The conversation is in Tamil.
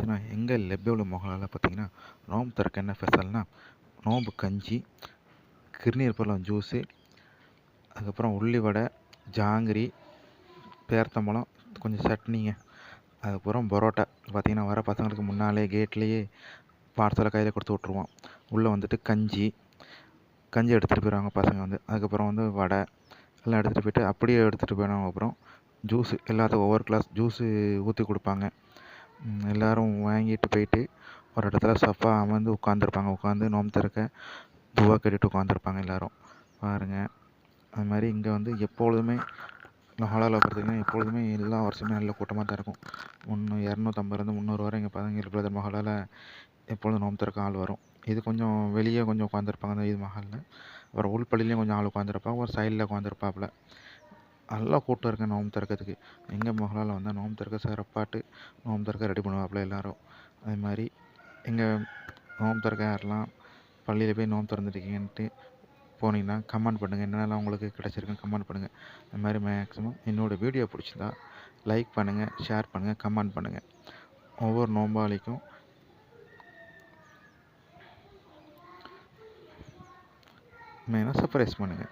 பார்த்தீங்கன்னா எங்கள் லெப்பேவில் மொகலால் பார்த்தீங்கன்னா நோம்பு திறக்க என்ன ஸ்பெஷல்னால் நோம்பு கஞ்சி கிருநீர் பழம் ஜூஸு அதுக்கப்புறம் உள்ளி வடை ஜாங்கிரி பேர்த்தம்பழம் கொஞ்சம் சட்னிங்க. அதுக்கப்புறம் பரோட்டா. பார்த்தீங்கன்னா வர பசங்களுக்கு முன்னாலே கேட்லேயே பார்சலை கையில் கொடுத்து விட்ருவோம் உள்ளே வந்துட்டு கஞ்சி கஞ்சி எடுத்துகிட்டு போயிடுவாங்க பசங்க வந்து. அதுக்கப்புறம் வந்து வடை எல்லாம் எடுத்துகிட்டு போயிட்டு அப்படியே எடுத்துகிட்டு போயிடுவாங்க. அப்புறம் ஜூஸு எல்லாத்துக்கும் ஒவ்வொரு கிளாஸ் ஜூஸு ஊற்றி கொடுப்பாங்க. எல்லோரும் வாங்கிட்டு போயிட்டு ஒரு இடத்துல சஃபா அமர்ந்து உட்காந்துருப்பாங்க உட்காந்து நோம்பு திறக்க துவா கேட்டுட்டு உட்காந்துருப்பாங்க எல்லோரும். பாருங்கள் அது மாதிரி இங்கே வந்து எப்பொழுதுமே மஹாலாவில் பார்த்தீங்கன்னா எப்பொழுதுமே எல்லா வருஷமே நல்ல கூட்டமாக தான் இருக்கும். முந்நூ இரநூத்தம்பதுலேருந்து முந்நூறு வரை இங்கே பதினஞ்சு இருபது மஹாலால் எப்பொழுதும் நோம்பு திறக்க ஆள் வரும். இது கொஞ்சம் வெளியே கொஞ்சம் உட்காந்துருப்பாங்க அந்த இது மஹாலில் அப்புறம் உள்பள்ளிலையும் கொஞ்சம் ஆள் உட்காந்துருப்பாங்க ஒரு சைடில் உட்காந்துருப்பாப்புல நல்லா கூட்டம் இருக்குது நோம்பு திறக்கிறதுக்கு. எங்கள் மகளால் வந்தால் நோம்பு திறக்க சிறப்பாட்டு நோம்பு திறக்க ரெடி பண்ணுவாப்புல எல்லோரும். அது மாதிரி எங்கள் நோம்பு திறக்க யாரெல்லாம் பள்ளியில் போய் நோம்பு திறந்துருக்கீங்கன்ட்டு போனீங்கன்னா கமெண்ட் பண்ணுங்கள் என்னென்னலாம் உங்களுக்கு கிடச்சிருக்குன்னு கமெண்ட் பண்ணுங்கள் அது மாதிரி மேக்ஸிமம் என்னோடய வீடியோ பிடிச்சிருந்தா லைக் பண்ணுங்கள் ஷேர் பண்ணுங்கள் கமெண்ட் பண்ணுங்கள் ஒவ்வொரு நோம்பாளிக்கும் மெயினாக சர்ப்ரைஸ் பண்ணுங்கள்